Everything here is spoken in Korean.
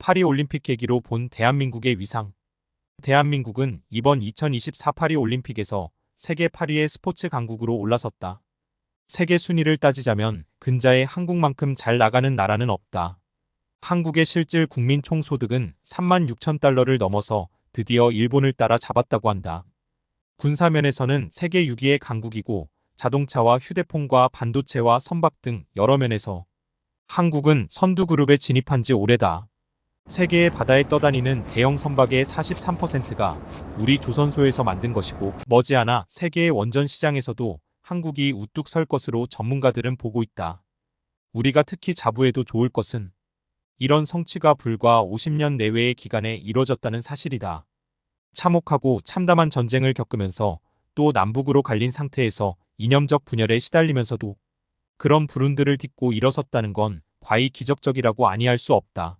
파리올림픽 계기로 본 대한민국의 위상. 대한민국은 이번 2024 파리올림픽에서 세계 8위의 스포츠 강국으로 올라섰다. 세계 순위를 따지자면 근자에 한국만큼 잘 나가는 나라는 없다. 한국의 실질 국민 총소득은 3만 6천 달러를 넘어서 드디어 일본을 따라 잡았다고 한다. 군사면에서는 세계 6위의 강국이고 자동차와 휴대폰과 반도체와 선박 등 여러 면에서 한국은 선두 그룹에 진입한 지 오래다. 세계의 바다에 떠다니는 대형 선박의 43%가 우리 조선소에서 만든 것이고 머지않아 세계의 원전 시장에서도 한국이 우뚝 설 것으로 전문가들은 보고 있다. 우리가 특히 자부해도 좋을 것은 이런 성취가 불과 50년 내외의 기간에 이뤄졌다는 사실이다. 참혹하고 참담한 전쟁을 겪으면서 또 남북으로 갈린 상태에서 이념적 분열에 시달리면서도 그런 불운들을 딛고 일어섰다는 건 과히 기적적이라고 아니할 수 없다.